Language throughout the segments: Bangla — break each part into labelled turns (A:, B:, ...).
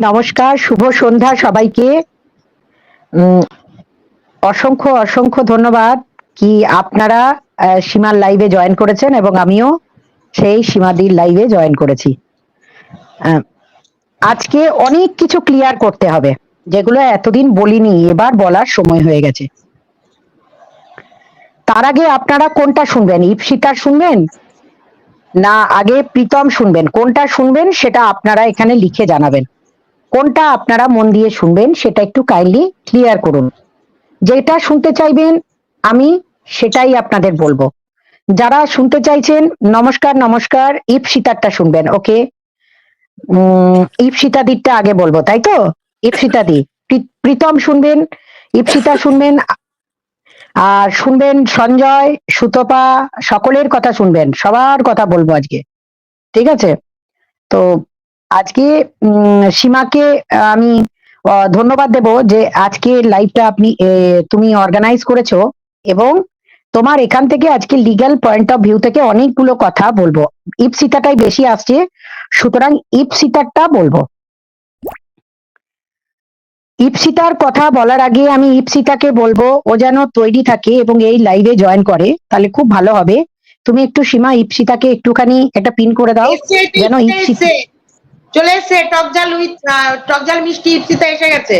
A: নমস্কার, শুভ সন্ধ্যা সবাইকে। অসংখ্য অসংখ্য ধন্যবাদ কি আপনারা সীমার লাইভে জয়েন করেছেন এবং আমিও সেই সীমাদির লাইভে জয়েন করেছি। আজকে অনেক কিছু ক্লিয়ার করতে হবে, যেগুলো এতদিন বলিনি, এবার বলার সময় হয়ে গেছে। তার আগে আপনারা কোনটা শুনবেন, ইপসিতার শুনবেন? না, আগে প্রীতম শুনবেন? কোনটা শুনবেন, সেটা আপনারা এখানে লিখে জানাবেন। কোনটা আপনারা মন দিয়ে শুনবেন সেটা একটু কাইন্ডলি ক্লিয়ার করুন। যেটা শুনতে চাইবেন, আমি সেটাই আপনাদের বলব। যারা শুনতে চাইছেন, নমস্কার নমস্কার ইপসিতারটা শুনবেন, ওকে? ইপসিতাদিরটা আগে বলব, তাই তো? ইপসিতাদি প্রী- প্রীতম শুনবেন ইপসিতা শুনবেন, আর শুনবেন সঞ্জয়, সুতপা, সকলের কথা শুনবেন, সবার কথা বলব আজকে। ঠিক আছে? তো আজকে সীমাকে আমি ধন্যবাদ দেব যে আজকে লাইভটা আপনি তুমি অর্গানাইজ করেছ এবং তোমার এখান থেকে আজকে লিগ্যাল পয়েন্ট অফ ভিউ থেকে অনেকগুলো কথা বলব। ইপসিতাটাই বেশি আসছে সুতরাং ইপসিতারটা বলব। ইপসিতার কথা বলার আগে আমি ইপসিতাকে বলব ও যেন তৈরি থাকে এবং এই লাইভে জয়েন করে তাহলে খুব ভালো হবে। তুমি একটু সীমা ইপসিতাকে একটুখানি একটা পিন করে দাও যেন ইপসিতা।
B: চলে এসছে টকজাল উইথ টকজাল মিষ্টি ইপসিতা এসে গেছে।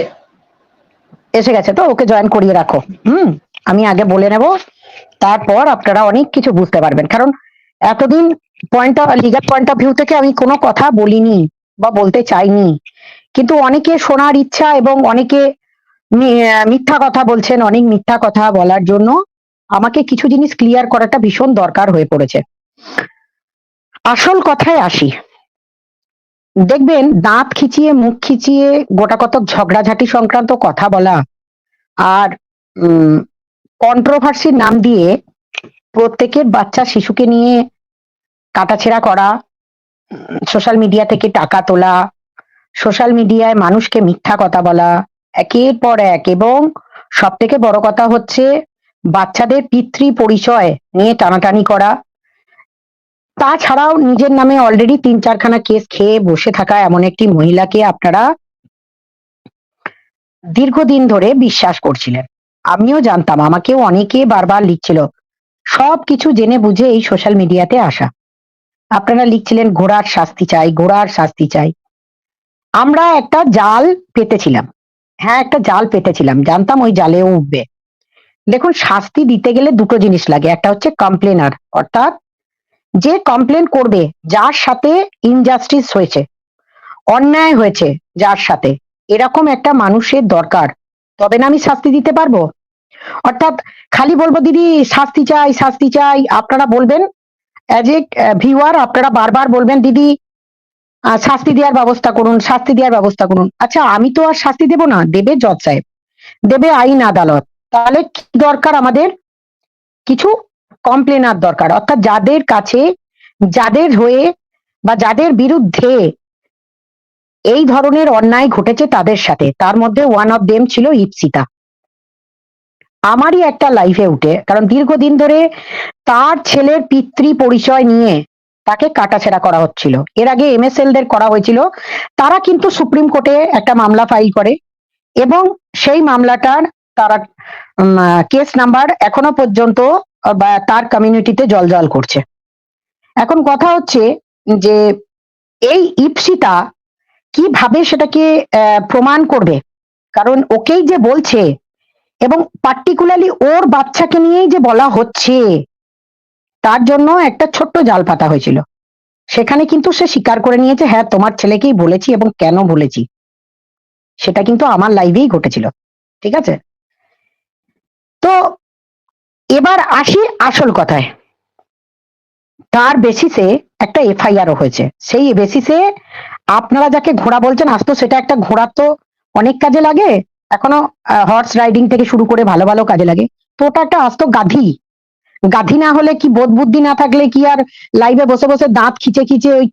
A: এসে গেছে তো, ওকে জয়েন করিয়ে রাখো। হুম, আমি আগে বলে নেব, তারপর আপনারা অনেক কিছু বুঝতে পারবেন। কারণ এতদিন point of legal point of view থেকে আমি কোনো কথা বলিনি বা বলতে চাইনি। কিন্তু অনেকে শোনার ইচ্ছা এবং অনেকে মিথ্যা কথা বলছেন, অনেক মিথ্যা কথা বলার জন্য আমাকে কিছু জিনিস ক্লিয়ার করাটা ভীষণ দরকার হয়ে পড়েছে। আসল কথায় আসি। দেখবেন দাঁত খিচিয়ে, মুখ খিচিয়ে গোটা কতক ঝগড়াঝাটি সংক্রান্ত কথা বলা আর কন্ট্রোভার্সির নাম দিয়ে প্রত্যেকের বাচ্চা শিশুকে নিয়ে কাটাছেড়া করা সোশ্যাল মিডিয়া থেকে টাকা তোলা সোশ্যাল মিডিয়ায় মানুষকে মিথ্যা কথা বলা, একের পর এক এবং সব থেকে বড় কথা হচ্ছে বাচ্চাদের পিতৃ পরিচয় নিয়ে টানাটানি করা। তাছাড়াও নিজের নামে অলরেডি তিন চারখানা কেস খেয়ে বসে থাকা এমন একটি মহিলাকে আপনারা দীর্ঘদিন ধরে বিশ্বাস করছিলেন। আমিও জানতাম, আমাকেও অনেকে বারবার লিখছিল, সব কিছু জেনে বুঝে এই সোশ্যাল মিডিয়াতে আসা। আপনারা লিখছিলেন, ঘোড়ার শাস্তি চাই, ঘোড়ার শাস্তি চাই। আমরা একটা জাল পেতেছিলাম। হ্যাঁ একটা জাল পেতেছিলাম। জানতাম ওই জালেও উঠবে। দেখুন, শাস্তি দিতে গেলে দুটো জিনিস লাগে, একটা হচ্ছে কমপ্লেনার অর্থাৎ যে কমপ্লেন করবে, যার সাথে ইনজাস্টিস হয়েছে, অন্যায় হয়েছে যার সাথে, এরকম একটা মানুষের দরকার। তবে না আমি শাস্তি দিতে পারব? অর্থাৎ খালি বলব, দিদি, শাস্তি চাই শাস্তি চাই। আপনারা বলবেন অ্যাজ এ ভিউয়ার আপনারা বারবার বলবেন, দিদি শাস্তি দেওয়ার ব্যবস্থা করুন, শাস্তি দেওয়ার ব্যবস্থা করুন। আচ্ছা আমি তো আর শাস্তি দেব না, দেবে জজ সাহেব। দেবে আইন আদালত। তাহলে কি দরকার আমাদের? কিছু কমপ্লেনার দরকার। অর্থাৎ যাদের কাছে, যাদের হয়ে বা যাদের বিরুদ্ধে এই ধরনের অন্যায় ঘটেছে তাদের সাথে, তার মধ্যে ওয়ান অফ দেম ছিল ইপসিতা আমারই একটা লাইফে উঠে, কারণ দীর্ঘদিন ধরে তার ছেলের পিতৃ পরিচয় নিয়ে তাকে কাটাছেড়া করা হচ্ছিল। এর আগে এমএসএল দের করা হয়েছিল। তারা কিন্তু সুপ্রিম কোর্টে একটা মামলা ফাইল করে এবং সেই মামলাটার তারা কেস নাম্বার এখনও পর্যন্ত বা তার কমিউনিটিতে জল করছে। এখন কথা হচ্ছে যে এই ইপসিতা কীভাবে সেটাকে প্রমাণ করবে? কারণ ওকেই যে বলছে এবং পার্টিকুলারলি ওর বাচ্চাকে নিয়েই যে বলা হচ্ছে, তার জন্য একটা ছোট্ট জাল পাতা হয়েছিল। সেখানে কিন্তু সে স্বীকার করে নিয়েছে হ্যাঁ তোমার ছেলেকেই বলেছি এবং কেন বলেছি? সেটা কিন্তু আমার লাইভেই ঘটেছিল। ঠিক আছে? তো এবার আসি আসল কথায়। তার বেসিসে একটা এফআইআরও হয়েছে। সেই বেসিসে আপনারা যাকে ঘোড়া বলছেন, আজ তো সেটা একটা ঘোড়া তো অনেক কাজে লাগে। এখনও হর্স রাইডিং থেকে শুরু করে ভালো ভালো কাজে লাগে। তো ওটা একটা আস্ত গাধি। গাধি না হলে কি বোধ বুদ্ধি না থাকলে কি আর লাইভে বসে বসে দাঁত খিচে খিচে ওই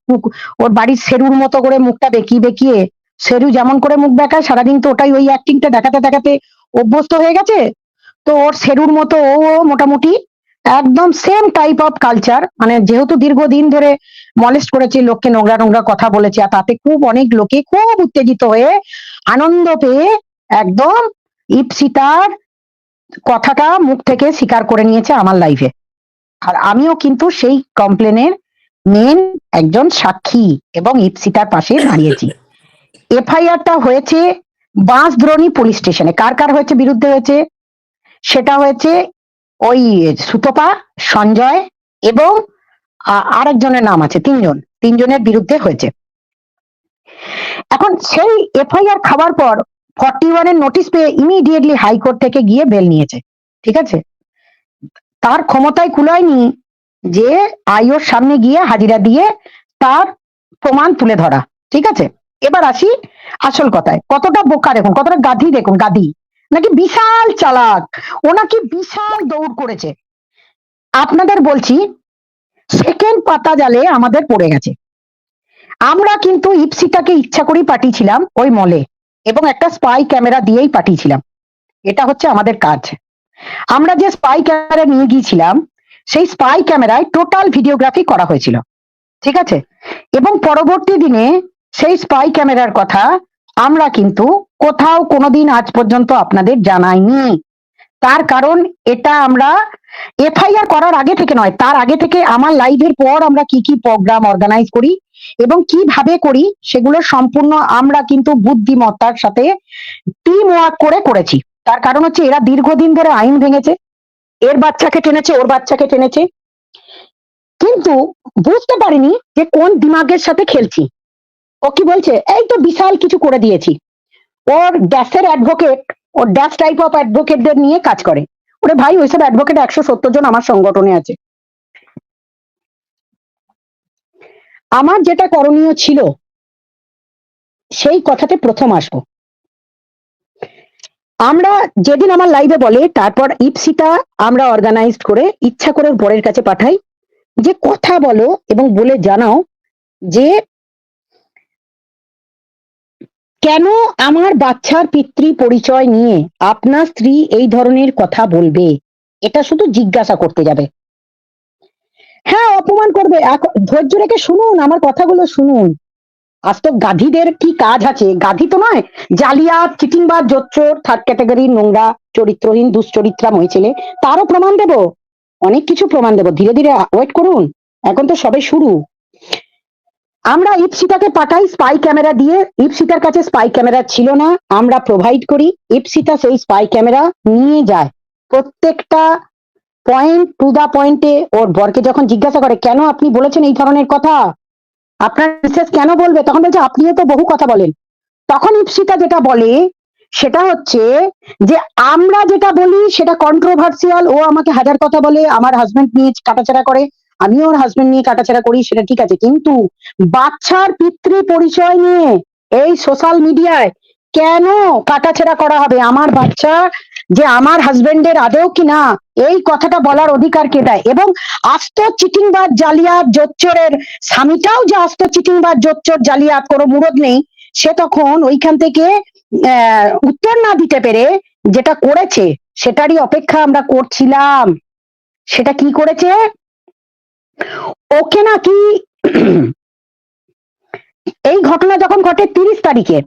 A: ওর বাড়ির সেরুর মতো করে মুখটা বেঁকিয়ে বেঁকিয়ে সেরু যেমন করে মুখ দেখায়, সারাদিন তো ওটাই ওই অ্যাক্টিংটা দেখাতে দেখাতে অভ্যস্ত হয়ে গেছে। তো ওর সেরুর মতো ও মোটামুটি একদম সেম টাইপ অফ কালচার মানে যেহেতু দীর্ঘদিন ধরে মলেস্ট করেছে লোককে নোংরা নোংরা কথা বলেছে আর তাতে খুব অনেক লোকে খুব উত্তেজিত হয়ে আনন্দ পেয়ে একদম ইপসিতার কথাটা মুখ থেকে স্বীকার করে নিয়েছে আমার লাইফে আর আমিও কিন্তু সেই কমপ্লেনের মেন একজন সাক্ষী এবং ইপসিতার পাশে দাঁড়িয়েছি। এফআইআরটা হয়েছে বাঁশদ্রোণী পুলিশ স্টেশনে। কার কার হয়েছে বিরুদ্ধে হয়েছে? সেটা হয়েছে ওই সুতপা, সঞ্জয় এবং আরেকজনের নাম আছে, তিনজন। তিনজনের বিরুদ্ধে হয়েছে। এখন সেই এফআইআর খাওয়ার পর ফর্টি ওয়ানের নোটিশ পেয়ে ইমিডিয়েটলি হাইকোর্ট থেকে গিয়ে বেল নিয়েছে। ঠিক আছে? তার ক্ষমতায় কুলায়নি যে আইওর সামনে গিয়ে হাজিরা দিয়ে তার প্রমাণ তুলে ধরা। ঠিক আছে? এবার আসি আসল কথায়। কতটা বোকা দেখুন কতটা গাধি দেখুন, গাধি। নাকি বিশাল চালাক? ও নাকি বিশাল দৌড় করেছে। আপনাদের বলছি সেকেন্ড পাতা জালে আমাদের পড়ে গেছে। আমরা কিন্তু ইপসিটাকে ইচ্ছা করেই পাঠিয়েছিলাম ওই মলে এবং একটা স্পাই ক্যামেরা দিয়েই পাঠিয়েছিলাম। এটা হচ্ছে আমাদের কাজ। আমরা যে স্পাই ক্যামেরা নিয়ে গিয়েছিলাম, সেই স্পাই ক্যামেরায় টোটাল ভিডিওগ্রাফি করা হয়েছিল। ঠিক আছে? এবং পরবর্তী দিনে সেই স্পাই ক্যামেরার কথা আমরা কিন্তু কোথাও কোনোদিন আজ পর্যন্ত আপনাদের জানাইনি। তার কারণ এটা আমরা এফআইআর করার আগে থেকে নয়, তার আগে থেকে আমার লাইভের পর আমরা কি কি প্রোগ্রাম অর্গানাইজ করি এবং কীভাবে করি সেগুলো সম্পূর্ণ আমরা কিন্তু বুদ্ধিমত্তার সাথে টিম ওয়ার্ক করে করেছি। তার কারণ হচ্ছে এরা দীর্ঘদিন ধরে আইন ভেঙেছে, এর বাচ্চাকে টেনেছে, ওর বাচ্চাকে টেনেছে। কিন্তু বুঝতে পারিনি যে কোন দিমাগের সাথে খেলছি। ও কি বলছে? এই তো বিশাল কিছু করে দিয়েছি। ওর ড্যাশের অ্যাডভোকেট ওর ড্যাশ টাইপ অফ অ্যাডভোকেটদের নিয়ে কাজ করে। ওরে ভাই, ওইসব অ্যাডভোকেট একশো সত্তর জন আমার সংগঠনে আছে। আমার যেটা করণীয় ছিল, সেই কথাতে প্রথম আসব। আমরা যেদিন আমার লাইভে বলে, তারপর ইপসিটা আমরা অর্গানাইজড করে, ইচ্ছা করে বরের কাছে পাঠাই, যে কথা বলো এবং বলে জানাও যে কেন আমার বাচ্চার পিতৃ পরিচয় নিয়ে আপনার স্ত্রী এই ধরনের কথা বলবে? এটা শুধু জিজ্ঞাসা করতে যাবে। হ্যাঁ অপমান করবে। ধৈর্য রেখে শুনুন, আমার কথাগুলো শুনুন। আজ তো গাধীদের কি কাজ আছে? গাধী তো নয়। জালিয়াত, চিটিংবাজ, জোচ্চোর থার্ড ক্যাটাগরির নোংরা, চরিত্রহীন দুশ্চরিত্রা মই ছেলে। তারও প্রমাণ দেব? অনেক কিছু প্রমাণ দেব। ধীরে ধীরে ওয়েট করুন। এখন তো সবে শুরু। আমরা ইপসিতাকে পাঠাই স্পাই ক্যামেরা দিয়ে। ইপসিতার কাছে স্পাই ক্যামেরা ছিল না, আমরা প্রোভাইড করি। ইপসিতা সেই স্পাই ক্যামেরা নিয়ে যায়। প্রত্যেকটা পয়েন্ট টু দা পয়েন্টে ওর বরকে যখন জিজ্ঞাসা করে, কেন আপনি বলেছেন এই ধরনের কথা? আপনার মিসেস কেন বলবে? তখন বলছে, আপনিও তো বহু কথা বলেন। তখন ইপসিতা যেটা বলে, সেটা হচ্ছে যে, আমরা যেটা বলি সেটা কন্ট্রোভার্সিয়াল ও আমাকে হাজার কথা বলে, আমার হাজবেন্ড নিয়ে কাটাছেড়া করে। আমিও ওর হাজবেন্ড নিয়ে কাটাছেড়া করি, সেটা ঠিক আছে। কিন্তু বাচ্চার পিতৃ পরিচয় নিয়ে এই সোশ্যাল মিডিয়ায় কেন কাটাছেড়া করা হবে? আমার বাচ্চা যে আমার হাজবেন্ডের আদেও কি না, এই কথাটা বলার অধিকার কে দেয়? এবং আস্ত চিটিংবাজ জালিয়াত জোচ্চরের স্বামীটাও যে আস্ত চিটিংবাজ জোচ্চর জালিয়াত, কোনো মুরদ নেই, সে তখন ওইখান থেকে উত্তর না দিতে পেরে যেটা করেছে, সেটারই অপেক্ষা আমরা করছিলাম। সেটা কি করেছে? ওকে নাকি এই ঘটনা যখন ঘটে তিরিশ তারিখে,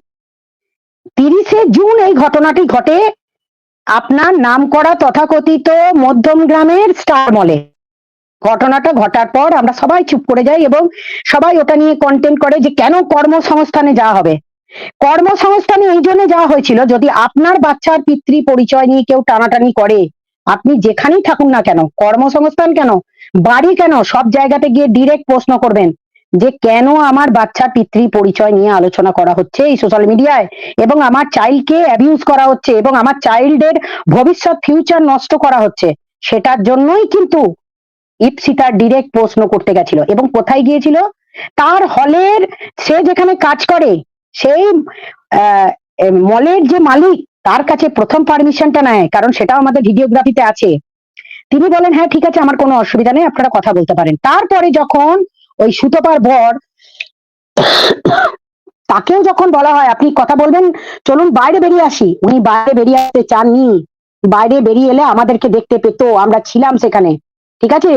A: তিরিশে জুন এই ঘটনাটি ঘটে আপনার নাম করা তথাকথিত মধ্যম গ্রামের স্টার মলে। ঘটনাটা ঘটার পর আমরা সবাই চুপ করে যাই এবং সবাই ওটা নিয়ে কন্টেন্ট করে যে কেন কর্মসংস্থানে যাওয়া হবে। কর্মসংস্থানে এই জন্য যাওয়া হয়েছিল যদি আপনার বাচ্চার পিতৃ পরিচয় নিয়ে কেউ টানাটানি করে আপনি যেখানেই থাকুন না কেন, কর্মসংস্থান কেন, বাড়ি কেন, সব জায়গাতে গিয়ে ডিরেক্ট প্রশ্ন করবেন যে কেন আমার বাচ্চার পিতৃ পরিচয় নিয়ে আলোচনা করা হচ্ছে এই সোশ্যাল মিডিয়ায় এবং আমার চাইল্ডকে অ্যাবিউজ করা হচ্ছে এবং আমার চাইল্ডের ভবিষ্যৎ ফিউচার নষ্ট করা হচ্ছে, সেটার জন্যই কিন্তু ইপসিতা ডিরেক্ট প্রশ্ন করতে গেছিল এবং কোথায় গিয়েছিল? তার হলের সে যেখানে কাজ করে, সেই মলের যে মালিক তার কাছে প্রথম পারমিশনটা নেয়, কারণ সেটাও আমাদের ভিডিওগ্রাফিতে আছে। তিনি বলেন হ্যাঁ ঠিক আছে, আমার কোনো অসুবিধা নেই, আপনারা কথা বলতে পারেন। তারপরে যখন ওই সুতপার বর তাকেও যখন বলা হয়, আপনি কথা বলবেন, চলুন বাইরে বেরিয়ে আসি। উনি বাইরে বেরিয়ে আসতে চাননি। বাইরে বেরিয়ে এলে আমাদেরকে দেখতে পেতো, আমরা ছিলাম সেখানে। ঠিক আছে?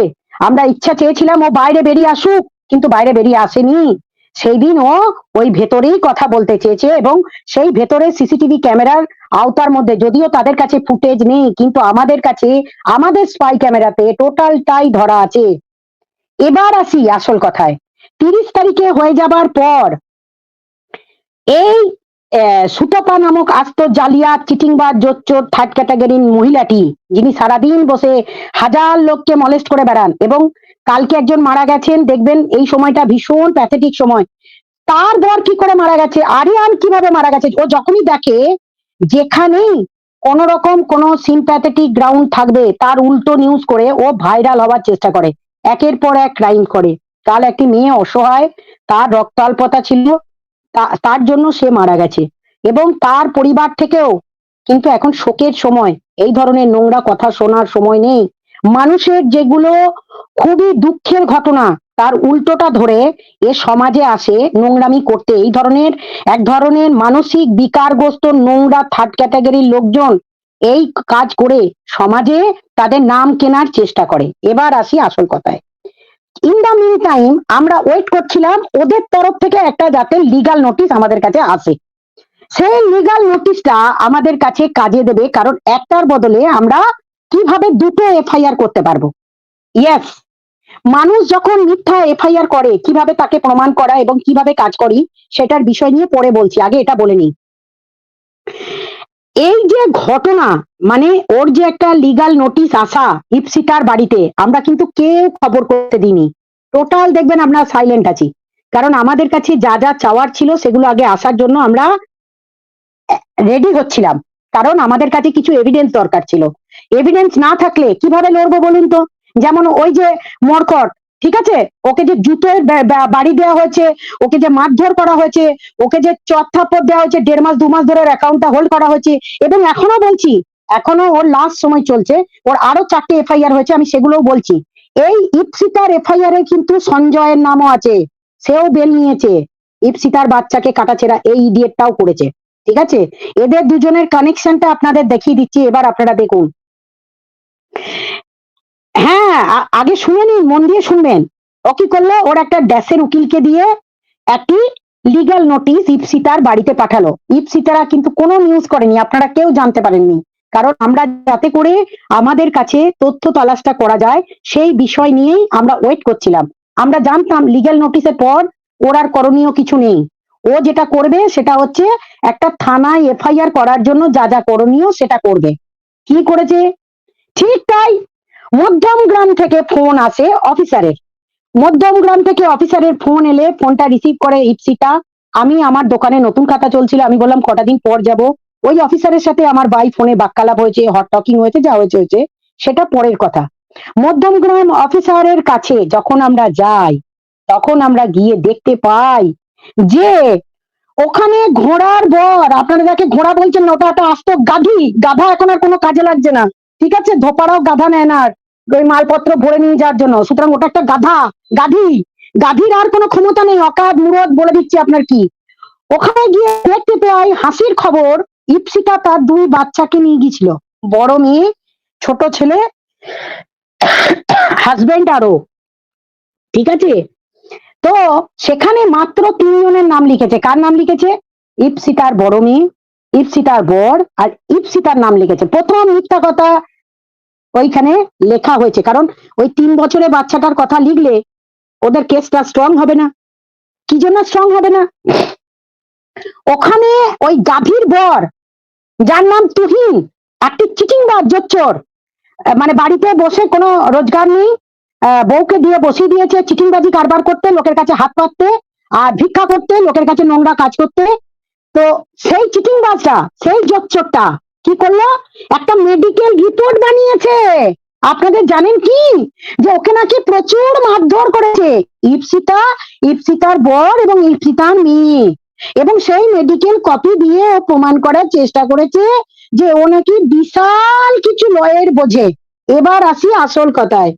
A: আমরা ইচ্ছা চেয়েছিলাম ও বাইরে বেরিয়ে আসুক, কিন্তু বাইরে বেরিয়ে আসেনি। সেই দিন ও ওই ভেতরেই কথা বলতে চেয়েছে এবং সেই ভেতরে সিসিটিভি ক্যামেরার আওতার মধ্যে, যদিও তাদের কাছে ফুটেজ নেই, কিন্তু আমাদের কাছে, আমাদের স্পাই ক্যামেরাতে টোটালটাই ধরা আছে। এবার আসি আসল কথায়। তিরিশ তারিখে হয়ে যাবার পর এই সুতপা নামক আস্ত জালিয়াত, চিটিংবাজ, জোচ্চোর থার্ড ক্যাটাগরির মহিলাটি, যিনি সারাদিন বসে হাজার লোককে মলেস্ট করে বেড়ান এবং কালকে একজন মারা গেছেন, দেখবেন এই সময়টা ভীষণ প্যাথেটিক সময়। তার বর কি করে মারা গেছে? আরিয়ান কীভাবে মারা গেছে? ও যখনই দেখে যেখানেই কোন রকম কোন সিম্প্যাথেটিক গ্রাউন্ড থাকবে, তার উল্টো নিউজ করে ও ভাইরাল হওয়ার চেষ্টা করে। একের পর এক ক্রাইম করে। কাল একটি মেয়ে অসহায়, তার রক্তাল্পতা ছিল তার জন্য সে মারা গেছে। এবং তার পরিবার থেকেও কিন্তু এখন শোকের সময়। এই ধরনের নোংরা কথা শোনার সময় নেই। মানুষের যেগুলো খুবই দুঃখের ঘটনা, তার উল্টোটা ধরে এ সমাজে আসে নোংরামি করতে। এই ধরনের, এক ধরনের মানসিক বিকারগ্রস্ত নোংরা থার্ড ক্যাটাগরির লোকজন এই কাজ করে সমাজে তাদের নাম কেনার চেষ্টা করে। এবার আসি আসল কথায়। ইন দা মিন টাইম আমরা ওয়েট করছিলাম, ওদের তরফ থেকে একটা যাতে লিগাল নোটিশ আমাদের কাছে আসে। সেই লিগাল নোটিশটা আমাদের কাছে কাজে দেবে, কারণ একটার বদলে আমরা কীভাবে দুটো এফআইআর করতে পারব? ইয়েস মানুষ যখন মিথ্যা এফআইআর করে, কীভাবে তাকে প্রমাণ করা এবং কীভাবে কাজ করি, সেটার বিষয় নিয়ে পরে বলছি, আগে এটা বলে নিই। এই যে ঘটনা মানে ওর যে একটা লিগাল নোটিশ আসা ইপসিতার বাড়িতে, আমরা কিন্তু কেউ খবর করতে দিইনি। টোটাল দেখবেন আমরা সাইলেন্ট আছি। কারণ আমাদের কাছে যা যা চাওয়ার ছিল, সেগুলো আগে আসার জন্য আমরা রেডি হচ্ছিলাম। কারণ আমাদের কাছে কিছু এভিডেন্স দরকার ছিল। এভিডেন্স না থাকলে কীভাবে লড়বো বলুন তো? যেমন ওই যে মরকট, ঠিক আছে? ওকে যে জুতোর বাড়ি দেওয়া হয়েছে, ওকে যে মারধর করা হয়েছে, ওকে যে চট দেওয়া হয়েছে, দেড় মাস, দু মাস ধরে অ্যাকাউন্টটা হোল্ড করা হয়েছে। এবং এখনও বলছি, এখনও ওর লাস্ট সময় চলছে, ওর আরও চারটে এফআইআর হয়েছে, আমি সেগুলোও বলছি। এই ইপসিতার এফআইআর এ কিন্তু সঞ্জয়ের নামও আছে, সেও বেল নিয়েছে। ইপসিতার বাচ্চাকে কাটাছেড়া এই ইডিয়েটটাও করেছে, ঠিক আছে? এদের দুজনের কানেকশনটা আপনাদের দেখিয়ে দিচ্ছি, এবার আপনারা দেখুন। হ্যাঁ আগে শুনে নিন, মন দিয়ে শুনবেন। ও কি করল ওর একটা ড্যাশের উকিলকে দিয়ে একটি লিগ্যাল নোটিশ ইপসিতার বাড়িতে পাঠালো। ইপসিতারা কিন্তু কোনো নিউজ করেনি, আপনারা কেউ জানতে পারেননি। কারণ আমরা যাতে করে আমাদের কাছে তথ্য তালাশটা করা যায়, সেই বিষয় নিয়েই আমরা ওয়েট করছিলাম। আমরা জানতাম লিগ্যাল নোটিশের পর ওর আর করণীয় কিছু নেই। ও যেটা করবে সেটা হচ্ছে একটা থানায় এফআইআর করার জন্য যা যা করণীয় সেটা করবে। কি করেছে? ঠিক তাই মধ্যম গ্রাম থেকে ফোন আসে অফিসারের মধ্যম গ্রাম থেকে অফিসারের ফোন এলে ফোনটা রিসিভ করে ইপসিতা আমি আমার দোকানে নতুন খাতা চলছিল, আমি বললাম, কটা দিন পর যাব? ওই অফিসারের সাথে আমার বাই ফোনে বাক্যালাপ হয়েছে হট টকিং হয়েছে, যা হয়েছে হয়েছে, সেটা পরের কথা। মধ্যম গ্রাম অফিসারের কাছে যখন আমরা যাই, তখন আমরা গিয়ে দেখতে পাই যে ওখানে ঘোড়ার বর, আপনারা যাকে ঘোড়া বলছেন ওটা একটা আস্ত গাধি, গাধা এখন আর কোনো কাজে লাগছে না। ঠিক আছে? ধোপারাও গাধা নেয় না ওই মালপত্র ভরে নিয়ে যাওয়ার জন্য। সুতরাং ওটা একটা গাধা, গাধি। গাধির আর কোনো ক্ষমতা নেই। অকাদ মুরদ বলে দিচ্ছি আপনার কি? ওখানে গিয়ে দেখতে পাই হাসির খবর, ইপসিতা তার দুই বাচ্চাকে নিয়ে গিয়েছিল। বড় মেয়ে, ছোট ছেলে হাজবেন্ড আরও ঠিক আছে? তো সেখানে মাত্র তিনজনের নাম লিখেছে। কার নাম লিখেছে? ইপসিতার বড় মেয়ে, ইপসিতার বর আর ইপসিতার নাম লিখেছে। প্রথম মিথ্যা কথা ওইখানে লেখা হয়েছে। কারণ ওই তিন বছরের বাচ্চাটার কথা লিখলে ওদের কেসটা স্ট্রং হবে না। কি জন্য স্ট্রং হবে না? ওখানে ওই গাভীর বর, যার নাম তুহিন, একটি চিটিং বাজ জোচ্চোর মানে বাড়িতে বসে কোনো রোজগার নেই বউকে দিয়ে বসিয়ে দিয়েছে, চিটিংবাজি কারবার করতে, লোকের কাছে হাত পাততে, আর ভিক্ষা করতে, লোকের কাছে নোংরা কাজ করতে। তো সেই চিটিংবাজটা সেই জোচ্চোরটা কি করল? একটা মেডিকেল রিপোর্ট বানিয়েছে। আপনাদের জানেন কি? যে ওকে নাকি প্রচুর মারধর করেছে। ইপসিতা, ইপসিতার বর এবং ইপসিতার মেয়ে। এবং সেই মেডিকেল কপি দিয়ে ও প্রমাণ করার চেষ্টা করেছে যে ও নাকি বিশাল কিছু লয়ের বোঝে। এবার আসি আসল কথায়।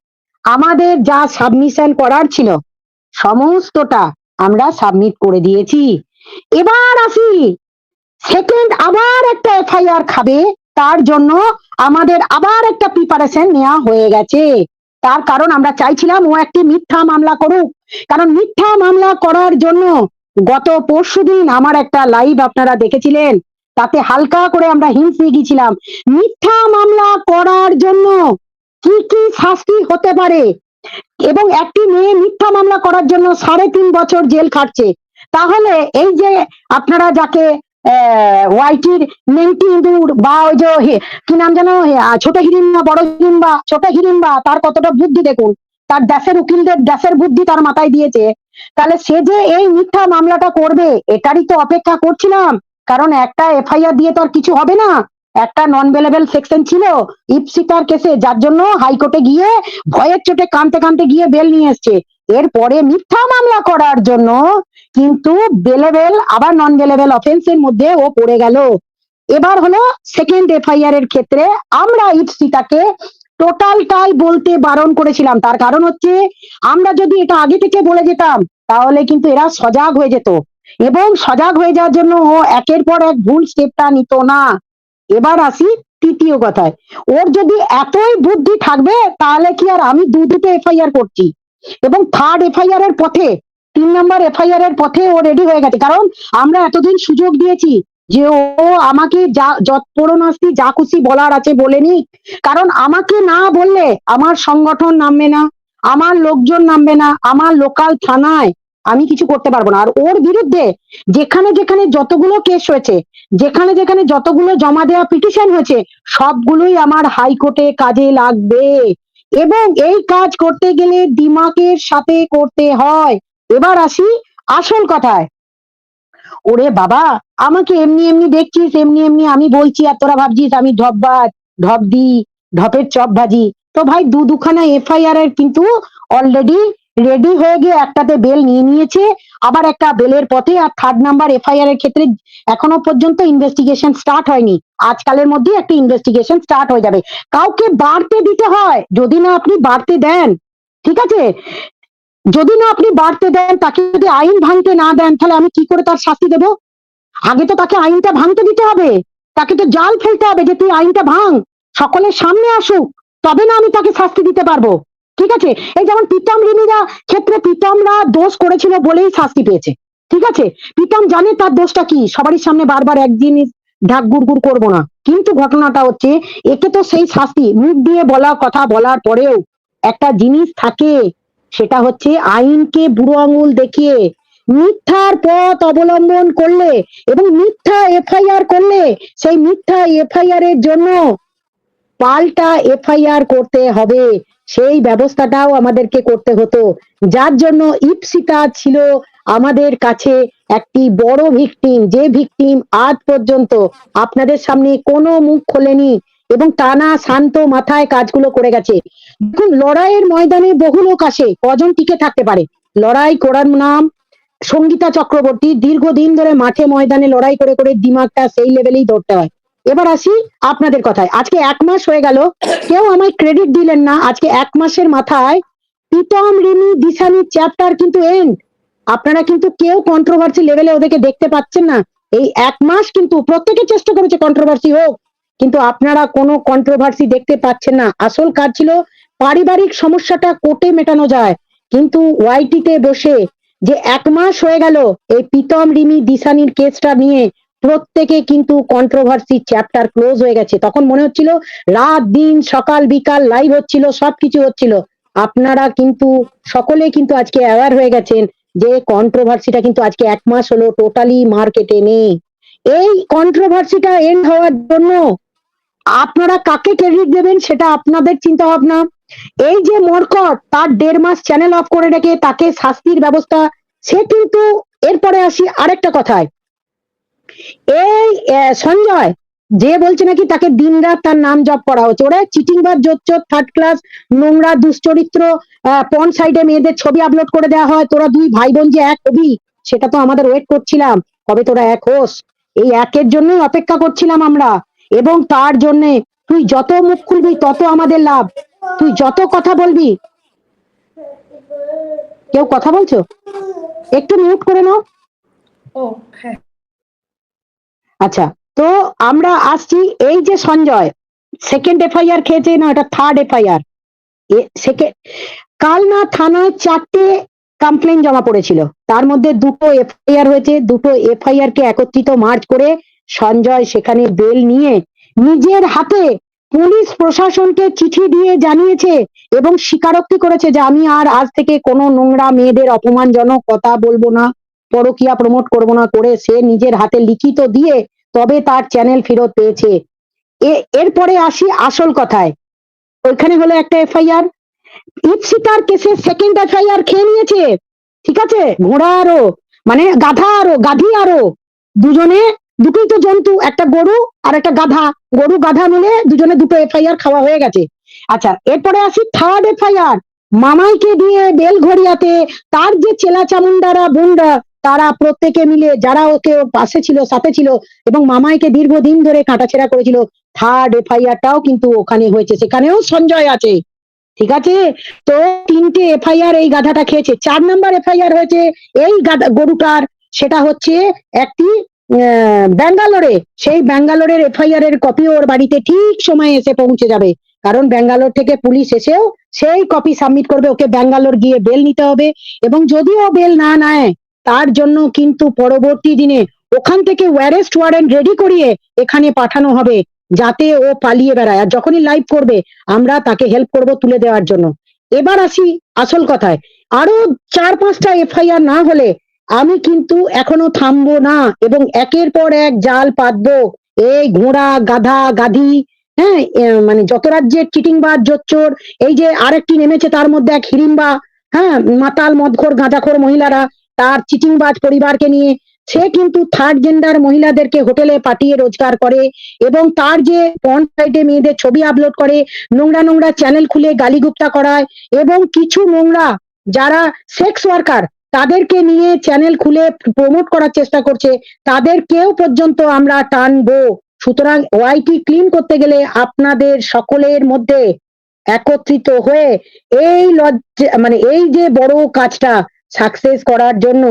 A: আমাদের যা সাবমিশন করার ছিল, সমস্তটা আমরা সাবমিট করে দিয়েছি। এবার আসি সেকেন্ড আবার একটা এফআইআর খাবে, তার জন্য আমাদের আবার একটা প্রিপারেশন নেওয়া হয়ে গেছে। তার কারণ আমরা চাইছিলাম ও একটি মিথ্যা মামলা করুক। কারণ মিথ্যা মামলা করার জন্য গত পরশুদিন আমার একটা লাইভ আপনারা দেখেছিলেন, তাতে হালকা করে আমরা হিংস গিয়েছিলাম। মিথ্যা মামলা করার জন্য কি কি শাস্তি হতে পারে? এবং একটি মেয়ে মিথ্যা মামলা করার জন্য সাড়ে তিন বছর জেল খাটছে। তাহলে এই যে আপনারা যাকে ওয়াইটির নেংটি ইঁদুর বা ওই যে কি নাম যেন ছোট হিরিম্বা, বড় হিরিম্বা, ছোট হিরিম্বা, তার কতটা বুদ্ধি দেখুন। তার দেশের উকিলদের দেশের বুদ্ধি তার মাথায় দিয়েছে। তাহলে সে যে এই মিথ্যা মামলাটা করবে, এটারই তো অপেক্ষা করছিলাম। কারণ একটা এফআইআর দিয়ে তো আর কিছু হবে না। একটা নন বেলেবেল সেকশন ছিল ইপসিতার কেসে, যার জন্য হাইকোর্টে গিয়ে ভয়ের চোটে কানতে কানতে গিয়ে বেল নিয়ে এসছে। এরপরে মিথ্যা মামলা করার জন্য কিন্তু বেলেবেল, আবার নন বেলেবেল অফেন্সের মধ্যে ও পড়ে গেল। এবার হলো সেকেন্ড এফআইআর এর ক্ষেত্রে আমরা ইপসিতাকে টোটালটাই বলতে বারণ করেছিলাম। তার কারণ হচ্ছে, আমরা যদি এটা আগে থেকে বলে যেতাম, তাহলে কিন্তু এরা সজাগ হয়ে যেত। এবং সজাগ হয়ে যাওয়ার জন্য ও একের পর এক ভুল স্টেপটা নিত না। এবার আসি তৃতীয় কথায়। ওর যদি এতই বুদ্ধি থাকবে, তাহলে কি আর আমি দু দুটো এফআইআর করছি? এবং থার্ড এফআইআর এর পথে তিন নম্বর এফআইআর এর পথে ও রেডি হয়ে গেছে। কারণ আমরা এতদিন সুযোগ দিয়েছি যে ও আমাকে যা যৎপরণাস্তি যা খুশি বলার আছে বলেনি কারণ আমাকে না বললে আমার সংগঠন নামবে না, আমার লোকজন নামবে না, আমার লোকাল থানায় আমি কিছু করতে পারব না। আর ওর বিরুদ্ধে যেখানে যেখানে যতগুলো কেস হয়েছে, যেখানে যেখানে যতগুলো জমা দেওয়া পিটিশন হয়েছে, সবগুলোই আমার হাইকোর্টে কাজে লাগবে। এবং এই কাজ করতে গেলে দিমাকের সাথে করতে হয়। এবার আসি আসল কথায়। ওরে বাবা, আমাকে এমনি এমনি দেখছিস, এমনি এমনি আমি বলছি আর তোরা ভাবছিস আমি ঢপবাজ ঢপ দি, ঢপের চপ ভাজি। তো ভাই দু দুখানা এফআইআর এর কিন্তু অলরেডি রেডি হয়ে গিয়ে একটাতে বেল নিয়ে নিয়েছে। আবার একটা বেলের পথে আর থার্ড নাম্বার এফআইআর এর ক্ষেত্রে এখনও পর্যন্ত ইনভেস্টিগেশন স্টার্ট হয়নি। আজকালের মধ্যে একটা ইনভেস্টিগেশন স্টার্ট হয়ে যাবে। কাউকে বাড়তে দিতে হয়, যদি না আপনি বাড়তে দেন। ঠিক আছে? যদি না আপনি বাড়তে দেন, তাকে যদি আইন ভাঙতে না দেন, তাহলে আমি কি করে তার শাস্তি দেব? আগে তো তাকে আইনটা ভাঙতে দিতে হবে। তাকে তো জাল ফেলতে হবে যে তুই আইনটা ভাঙ, সকলের সামনে আসুক, তবে না আমি তাকে শাস্তি দিতে পারব। ঠিক আছে? এই যেমন প্রীতম রিমিরা ক্ষেত্রে প্রীতমরা দোষ করেছিল বলেই শাস্তি পেয়েছে। ঠিক আছে? প্রীতম জানে তার দোষটা কি, সবারই সামনে বারবার এক জিনিস ঢাক গুড় করব না। কিন্তু ঘটনাটা হচ্ছে, একে তো সেই শাস্তি, মুখ দিয়ে বলা কথা বলার পরেও একটা জিনিস থাকে। সেটা হচ্ছে আইনকে বুড়ো আঙুল দেখিয়ে মিথ্যার পথ অবলম্বন করলে এবং মিথ্যা এফআইআর করলে সেই মিথ্যা এফআইআর এর জন্য পাল্টা এফআইআর করতে হবে। সেই ব্যবস্থাটাও আমাদেরকে করতে হতো। যার জন্য ইপসিতা ছিল আমাদের কাছে একটি বড় ভিকটিম। যে ভিকটিম আজ পর্যন্ত আপনাদের সামনে কোনো মুখ খোলেনি। এবং টানা শান্ত মাথায় কাজগুলো করে গেছে। দেখুন, লড়াইয়ের ময়দানে বহু লোক আসে, কজন টিকে থাকতে পারে? লড়াই করার নাম সঙ্গীতা চক্রবর্তী। দীর্ঘদিন ধরে মাঠে ময়দানে লড়াই করে করে দিমাগটা সেই লেভেলেই ধরতে হয়। এবার আসি আপনাদের কথায়। আজকে এক মাস হয়ে গেল, কেউ আমায় ক্রেডিট দিলেন না। আজকে এক মাসের মাথায় প্রীতম রিমি দিশানি চ্যাপ্টার কিন্তু এন্ড আপনারা কিন্তু কেউ কন্ট্রোভার্সি লেভেলে ওদেরকে দেখতে পাচ্ছেন না। এই এক মাস কিন্তু প্রত্যেকে চেষ্টা করেছে কন্ট্রোভার্সি হোক কিন্তু আপনারা কোনো কন্ট্রোভার্সি দেখতে পাচ্ছেন না। আসল কাজ ছিল, পারিবারিক সমস্যাটা কোর্টে মেটানো যায়। কিন্তু ওয়াইটিতে বসে যে এক মাস হয়ে গেল, এই প্রীতম রিমি দিশানির কেসটা নিয়ে প্রত্যেকে কিন্তু কন্ট্রোভার্সি চ্যাপ্টার ক্লোজ হয়ে গেছে। তখন মনে হচ্ছিল, রাত, দিন, সকাল, বিকাল লাইভ হচ্ছিল, সবকিছু হচ্ছিল। আপনারা কিন্তু, সকলে কিন্তু আজকে অ্যাওয়ার হয়ে গেছেন যে কন্ট্রোভার্সিটা কিন্তু আজকে এক মাস হলো টোটালি মার্কেটে নেই। এই কন্ট্রোভার্সিটা এন্ড হওয়ার জন্য আপনারা কাকে ক্রেডিট দেবেন সেটা আপনাদের চিন্তা ভাবনা এই যে মরকট, তার দেড় মাস চ্যানেল অফ করে রেখে তাকে শাস্তির ব্যবস্থা, সে কিন্তু এরপরে আসি আরেকটা কথায়। এই সঞ্জয়, যে বলছে নাকি তাকে দিনরাত তার নাম জপ করা হচ্ছে। ওরা চিটিং বার জোচ্চোর থার্ড ক্লাস নোংরা, দুশ্চরিত্র পন সাইডে মেয়েদের ছবি আপলোড করে দেওয়া হয়। তোরা দুই ভাই বোন যে এক হবি, সেটা তো আমাদের ওয়েট করছিলাম। কবে তোরা এক হোস? এই একের জন্যই অপেক্ষা করছিলাম আমরা। এবং তার জন্যে তুই যত মুখ খুলবি তত আমাদের লাভ। তুই যত কথা বলবি কেউ কথা বলছো? একটু মিউট করে নাও।
C: হ্যাঁ।
A: আচ্ছা তো আমরা আসছি এই যে সঞ্জয় সেকেন্ড এফআইআর খেয়েছে না এটা থার্ড এফআইআর কাল না থানায় চারটে কমপ্লেন জমা পড়েছিল। তার মধ্যে দুটো এফআইআর হয়েছে দুটো এফআইআর কে একত্রিত মার্চ করে সঞ্জয় সেখানে বেল নিয়ে নিজের হাতে পুলিশ প্রশাসনকে চিঠি দিয়ে জানিয়েছে এবং স্বীকারোক্তি করেছে যে আমি আর আজ থেকে কোনো নোংরা মেয়েদের অপমানজনক কথা বলব না, পরকিয়া প্রমোট করব না করে সে নিজের হাতে লিখিত দিয়ে তবে তার চ্যানেল ফেরত পেয়েছে। এরপরে আসি আসল কথায়। ওইখানে হলো একটা এফআইআর। ইপসিতার কেসে সেকেন্ড এফআইআর খেয়ে নিয়েছে। ঠিক আছে? ঘোড়া আরও মানে গাধা আরও, গাধি আরও। দুজনে দুটোই তো জন্তু, একটা গরু আর একটা গাধা। গরু, গাধা মিলে দুজনে দুটো এফআইআর খাওয়া হয়ে গেছে। আচ্ছা এরপরে আসি থার্ড এফআইআর মামাইকে দিয়ে বেলঘড়িয়াতে তার যে চেলা চামুন্ডারা বুন্ডা তারা প্রত্যেকে মিলে, যারা ওকে পাশে ছিল, সাথে ছিল এবং মামাইকে দীর্ঘদিন ধরে কাটাছেড়া করেছিল থার্ড এফআইআরটাও কিন্তু ওখানে হয়েছে, সেখানেও সঞ্জয় আছে। ঠিক আছে? তো তিনটে এফআইআর এই গাধাটা খেয়েছে। চার নাম্বার এফআইআর হয়েছে এই গাধা, গরুটার। সেটা হচ্ছে একটি ব্যাঙ্গালোরে, সেই ব্যাঙ্গালোরের এফআইআর এর কপি ওর বাড়িতে ঠিক সময়ে এসে পৌঁছে যাবে। কারণ ব্যাঙ্গালোর থেকে পুলিশ এসেও সেই কপি সাবমিট করবে, ওকে ব্যাঙ্গালোর গিয়ে বেল নিতে হবে। এবং যদিও বেল না নেয়, তার জন্য কিন্তু পরবর্তী দিনে ওখান থেকে ওয়ারেস্ট ওয়ারেন্ট রেডি করিয়ে এখানে পাঠানো হবে, যাতে ও পালিয়ে বেড়ায়। আর যখনই লাইভ করবে, আমরা তাকে হেল্প করব তুলে দেওয়ার জন্য। এবার আসি আসল কথায়। আরও চার পাঁচটা এফআইআর না হলে আমি কিন্তু এখনও থামবো না এবং একের পর এক জাল পাতবো। এই ঘোড়া, গাধা, গাধি হ্যাঁ মানে যত রাজ্যের চিটিংবাজ, জোচ্চোর, এই যে আরেকটি নেমেছে তার মধ্যে এক হিড়িম্বা হ্যাঁ মাতাল, মদখোর, গাঁজাখোর মহিলারা তার চিটিংবাজ পরিবারকে নিয়ে, সে কিন্তু থার্ড জেন্ডার মহিলাদেরকে হোটেলে পাঠিয়ে রোজগার করে এবং তার যে পন সাইটে মেয়েদের ছবি আপলোড করে, নোংরা নোংরা চ্যানেল খুলে গালিগুপ্তা করায় এবং কিছু নোংরা যারা সেক্স ওয়ার্কার তাদেরকে নিয়ে চ্যানেল খুলে প্রমোট করার চেষ্টা করছে। তাদেরকেও পর্যন্ত আমরা টানবো। সুতরাং ওয়াইটি ক্লিন করতে গেলে আপনাদের সকলের মধ্যে একত্রিত হয়ে এই লজ্জা মানে এই যে বড় কাজটা সাকসেস করার জন্য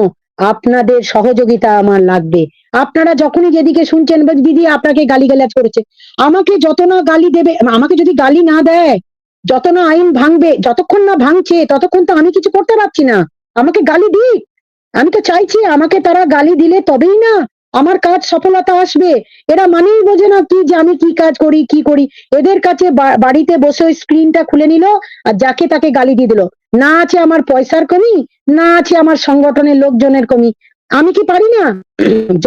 A: আপনাদের সহযোগিতা আমার লাগবে। আপনারা যখনই যেদিকে শুনছেন দিদি, আপনাকে গালিগালাজ করেছে। আমাকে যত না গালি দেবে, আমাকে যদি গালি না দেয়, যত না আইন ভাঙবে, যতক্ষণ না ভাঙছে, ততক্ষণ তো আমি কিছু করতে পারছি না। আমাকে গালি দিক। আমি তো চাইছি আমাকে তারা গালি দিলে তবেই না আমার কাজ সফলতা আসবে। এরা মানেই বোঝে না কি যে আমি কি কাজ করি, কি করি। এদের কাছে বাড়িতে বসে ওই স্ক্রিনটা খুলে নিল আর যাকে তাকে গালি দিয়ে দিল। না আছে আমার পয়সার কমি, না আছে আমার সংগঠনের লোকজনের কমি। আমি কি পারি না?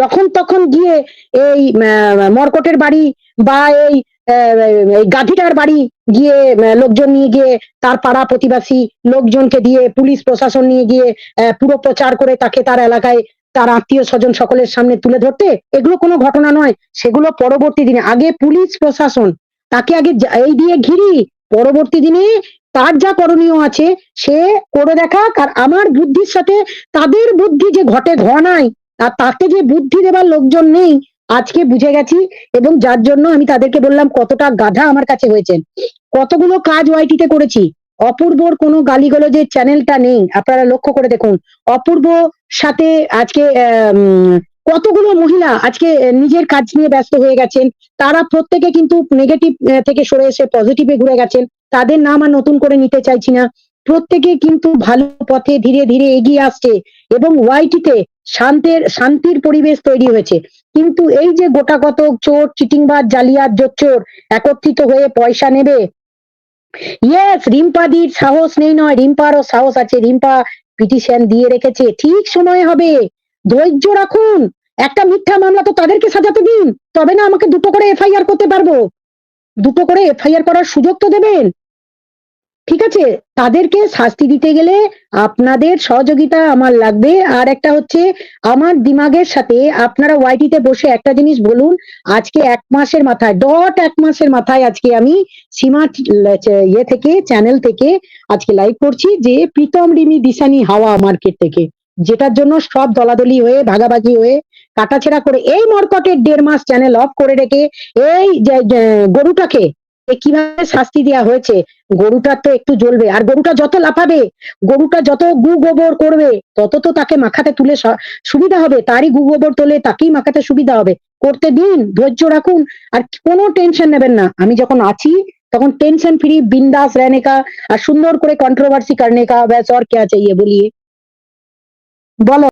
A: যখন তখন গিয়ে এই মর্কটের বাড়ি বা এই গাধিটার বাড়ি গিয়ে লোকজন নিয়ে গিয়ে, তার পাড়া প্রতিবাসী লোকজনকে দিয়ে, পুলিশ প্রশাসন নিয়ে গিয়ে পুরো প্রচার করে তাকে তার এলাকায় তার আত্মীয় স্বজন সকলের সামনে তুলে ধরতে, এগুলো কোনো ঘটনা নয়। সেগুলো পরবর্তী দিনে, আগে পুলিশ প্রশাসন, তাকে আগে এই দিয়ে ঘিরি, পরবর্তী দিনে তার যা করণীয় আছে, সে করে দেখাক, আর আমার বুদ্ধির সাথে তাদের বুদ্ধি যে ঘটে ঘনায় আর তাকে যে বুদ্ধি দেবার লোকজন নেই আজকে বুঝে গেছি এবং যার জন্য আমি তাদেরকে বললাম কতটা গাধা আমার কাছে হয়েছে। কতগুলো কাজ ওয়াইটিতে করেছি। অপূর্বর কোনো যে চ্যানেলটা নেই। আপনারা লক্ষ্য করে দেখুন। অপূর্ব সাথে আজকে কতগুলো মহিলা আজকে নিজের কাজ নিয়ে ব্যস্ত হয়ে গেছেন। তারা প্রত্যেকে কিন্তু নেগেটিভ থেকে সরে এসে পজিটিভে ঘুরে গেছেন। তাদের নাম আর নতুন করে নিতে চাইছি না। প্রত্যেকে কিন্তু ভালো পথে ধীরে ধীরে এগিয়ে আসছে এবং ওয়াইটিতে শান্তের, শান্তির পরিবেশ তৈরি হয়েছে। কিন্তু এই যে গোটা কত চোর, চিটিংবাজ, জালিয়াত, জোচ্চোর একত্রিত হয়ে পয়সা নেবে? ইয়েস রিম্পাদির সাহস নেই নয়, রিম্পারও সাহস আছে। রিম্পা পিটিশন দিয়ে রেখেছে। ঠিক সময় হবে। ধৈর্য রাখুন। একটা মিথ্যা মামলা তো তাদেরকে সাজাতে দিন। তবে না আমাকে দুটো করে এফআইআর করতে পারব? দুটো করে এফআইআর করার সুযোগ তো দেবেন। ঠিক আছে? তাদেরকে শাস্তি দিতে গেলে আপনাদের সহযোগিতা আমার লাগবে। আর একটা হচ্ছে, আমার দিমাগের সাথে আপনারা ওয়াইটিতে বসে একটা জিনিস বলুন, আজকে এক মাসের মাথায় ডট এক মাসের মাথায় আজকে আমি সীমা ইয়ে থেকে, চ্যানেল থেকে আজকে লাইভ করছি যে প্রীতম রিমি দিশানি হাওয়া মার্কেট থেকে, যেটার জন্য সব দলাদলি হয়ে, ভাগাভাগি হয়ে, কাটাছেড়া করে এই মরকটের দেড় মাস চ্যানেল অফ করে রেখে এই গরুটাকে কীভাবে শাস্তি দেওয়া হয়েছে, গরুটা তো একটু জ্বলবে। আর গরুটা যত লাফাবে, গরুটা যত গু গোবর করবে, তত তো তাকে মাখাতে তুলে সুবিধা হবে। তারই গু গোবর তোলে, তাকেই মাখাতে সুবিধা হবে। করতে দিন, ধৈর্য রাখুন, আর কোনো টেনশন নেবেন না। আমি যখন আছি, তখন টেনশন ফ্রি, বিন্দাস রেনেকা আর সুন্দর করে কন্ট্রোভার্সি কারণে কা ব্যাস, আর কে চাইয়ে বলিয়ে। বলো।